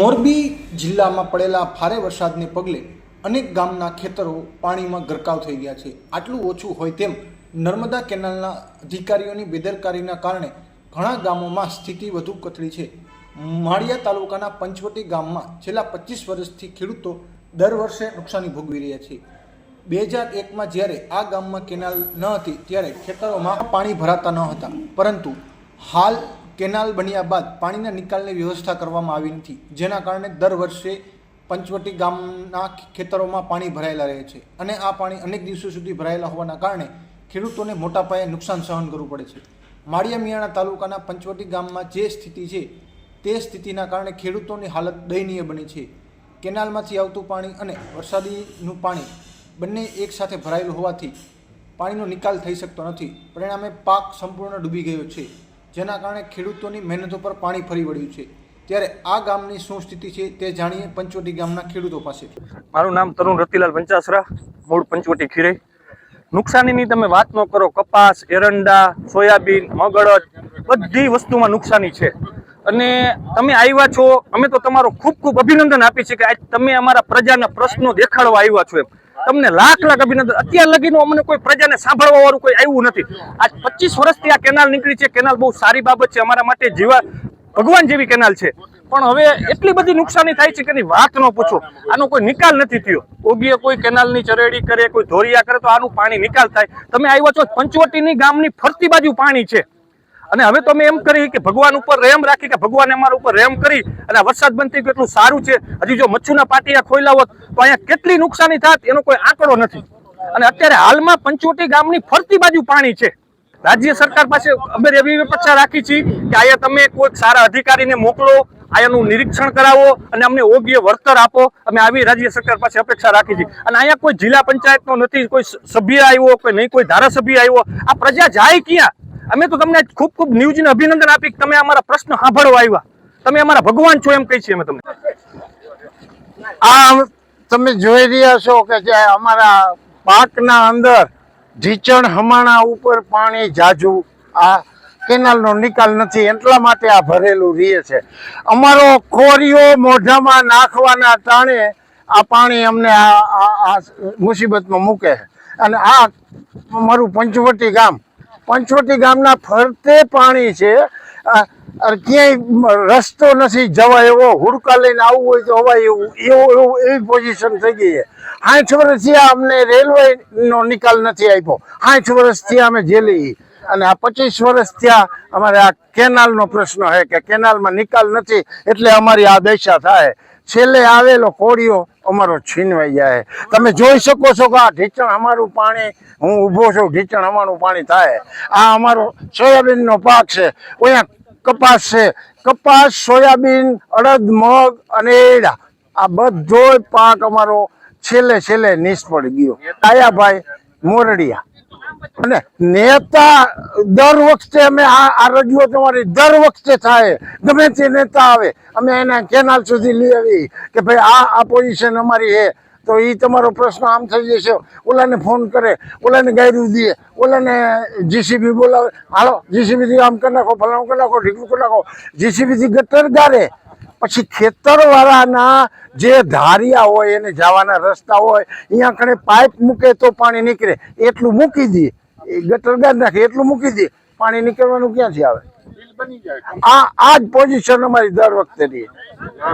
મોરબી જિલ્લામાં પડેલા ભારે વરસાદને પગલે અનેક ગામના ખેતરો પાણીમાં ગરકાવ થઈ ગયા છે. આટલું ઓછું હોય તેમ નર્મદા કેનાલના અધિકારીઓની બેદરકારીના કારણે ઘણા ગામોમાં સ્થિતિ વધુ કથળી છે. માળિયા તાલુકાના પંચવટી ગામમાં છેલ્લા પચીસ વર્ષથી ખેડૂતો દર વર્ષે નુકસાની ભોગવી રહ્યા છે. બે હજાર એકમાં જ્યારે આ ગામમાં કેનાલ ન હતી, ત્યારે ખેતરોમાં પાણી ભરાતા ન હતા. પરંતુ હાલ કેનાલ બન્યા બાદ પાણીના નિકાલની વ્યવસ્થા કરવામાં આવી નથી, જેના કારણે દર વર્ષે પંચવટી ગામના ખેતરોમાં પાણી ભરાયેલા રહે છે અને આ પાણી અનેક દિવસો સુધી ભરાયેલા હોવાના કારણે ખેડૂતોને મોટા પાયે નુકસાન સહન કરવું પડે છે. માળિયા મિયાણા તાલુકાના પંચવટી ગામમાં જે સ્થિતિ છે, તે સ્થિતિના કારણે ખેડૂતોની હાલત દયનીય બની છે. કેનાલમાંથી આવતું પાણી અને વરસાદીનું પાણી બંને એકસાથે ભરાયેલું હોવાથી પાણીનો નિકાલ થઈ શકતો નથી. પરિણામે પાક સંપૂર્ણ ડૂબી ગયો છે. જેના કારણે ખેડૂતોની મહેનતો પર પાણી ફરી વળ્યું છે. ત્યારે આ ગામની શું સ્થિતિ છે તે જાણીએ પંચવટી ગામના ખેડૂતો પાસે મારું નામ તરુણ રતિલાલ પંચાસરા મૂળ પંચવટી ખીરે. નુકસાનીની તમે વાત ન કરો, કપાસ, એરંડા, સોયાબીન મગડજ બધી વસ્તુમાં નુકસાની છે. અને તમે આવ્યા છો, અમે તો તમારો ખૂબ ખૂબ અભિનંદન આપીએ છીએ કે આજ તમે અમારા પ્રજાના પ્રશ્નો દેખાડવા આવ્યા છો એમ. તમને લાખ લાખ અભિનંદન. અત્યાર લગીનું અમને કોઈ પ્રજાને સાંભળવા વાળું કોઈ આવ્યું નથી. આજ પચીસ વર્ષથી આ કેનાલ નીકળી છે. કેનાલ બહુ સારી બાબત છે. અમારા માટે જીવા ભગવાન જેવી કેનાલ છે. પણ હવે એટલી બધી નુકસાની થાય છે કે વાત ન પૂછો. આનો કોઈ નિકાલ નથી થયો. ઓગીએ કોઈ કેનાલની ચરેડી કરે, કોઈ ધોરિયા કરે, તો આનું પાણી નિકાલ થાય. તમે આવ્યા છો પંચવટીની ગામની ફરતી બાજુ પાણી છે. અને હવે તો અમે એમ કરી કે ભગવાન ઉપર રેમ રાખી કે ભગવાને અમારા ઉપર રેમ કરી અને વરસાદ થઈ એટલું સારું છે. હજી જો મચ્છુના પાટિયા ખોયલા હોત તો અહીંયા કેટલી નુકસાની થાત એનો કોઈ આંકડો નથી. અને અત્યારે હાલમાં પંચોટી ગામની ફરતી બાજુ પાણી છે. રાજ્ય સરકાર પાસે અમે એવી અપેક્ષા રાખી છીએ કે અહીંયા તમે કોઈક સારા અધિકારીને મોકલો, અહીંયાનું નિરીક્ષણ કરાવો અને અમને યોગ્ય વળતર આપો. અમે આવી રાજ્ય સરકાર પાસે અપેક્ષા રાખી છીએ. અને અહીંયા કોઈ જિલ્લા પંચાયતનો નથી, કોઈ સભ્ય આવ્યો કોઈ નહીં, કોઈ ધારાસભ્ય આવ્યો. આ પ્રજા જાય ક્યાં? અમે તો તમને ખૂબ ખૂબ ન્યૂઝને અભિનંદન આપી તમે અમારા પ્રશ્ન સાંભળવા આવ્યા. તમે અમારા ભગવાન છો એમ કહી છીએ અમે તમને. આ તમે જોઈ રહ્યા છો કે જે અમારા પાકના અંદર ઢીચણ હમાણા ઉપર પાણી જાજુ આ કેનાલનો નિકાલ નથી, એટલા માટે આ ભરેલું રહે છે. અમારો કોરિયો મોઢામાં નાખવાના ટાણે આ પાણી અમને આ મુસીબતમાં મૂકે છે. અને આ અમારું પંચવટી ગામ પંચવટી ગામના ફરતે પાણી છે. ક્યાંય રસ્તો નથી જવા એવો હુડકા લઈને આવવું હોય તો હવાય એવું એવું એવું એવી પોઝિશન થઈ ગઈ છે. સાઠ વર્ષથી અમને રેલવે નો નિકાલ નથી આપ્યો. સાઠ વર્ષથી અમે જેલી. અને આ પચીસ વર્ષ ત્યાં અમારે આ કેનાલનો પ્રશ્ન છે કે કેનાલમાં નિકાલ નથી, એટલે અમારી આ દશા થાય. છેલ્લે આવેલો કોળીઓ અમારો છીનવાઈ જાય. તમે જોઈ શકો છો કે આ ઢીચણ અમારું પાણી, હું ઊભો છું, ઢીચણ અમારું પાણી થાય. આ અમારો સોયાબીનનો પાક છે. અહીંયા કપાસ છે. કપાસ, સોયાબીન, અડદ, મગ અને એડા. આ બધો પાક અમારો છેલ્લે છેલ્લે નિષ્ફળ ગયો. કાયાભાઈ મોરડિયા. અને નેતા દર વખતે અમે આ રજૂઆત તમારી દર વખતે થાય. ગમે તે નેતા આવે. અમે એના કેનાલ સુધી લઈ આવી કે ભાઈ આ આ પોઝિશન અમારી છે. તો એ તમારો પ્રશ્ન આમ થઈ જશે. ઓલાને ફોન કરે. ઓલાને ગાયરું દે. ઓલાને જીસીબી બોલાવે. હાલો જીસીબીથી આમ કરી નાખો, ફલાણું કરી નાખો ઢીકલું કરી નાખો. જીસીબીથી ગટર ગારે. પછી ખેતરવાળાના જે ધારિયા હોય એને જવાના રસ્તા હોય અહીંયા કણે પાઇપ મૂકે તો પાણી નીકળે. એટલું મૂકી દે. એ ગટર ગાડી નાખે એટલું મૂકી દે. પાણી નીકળવાનું ક્યાંથી આવે? આ આ જ પોઝિશન અમારી દર વખતે રહી.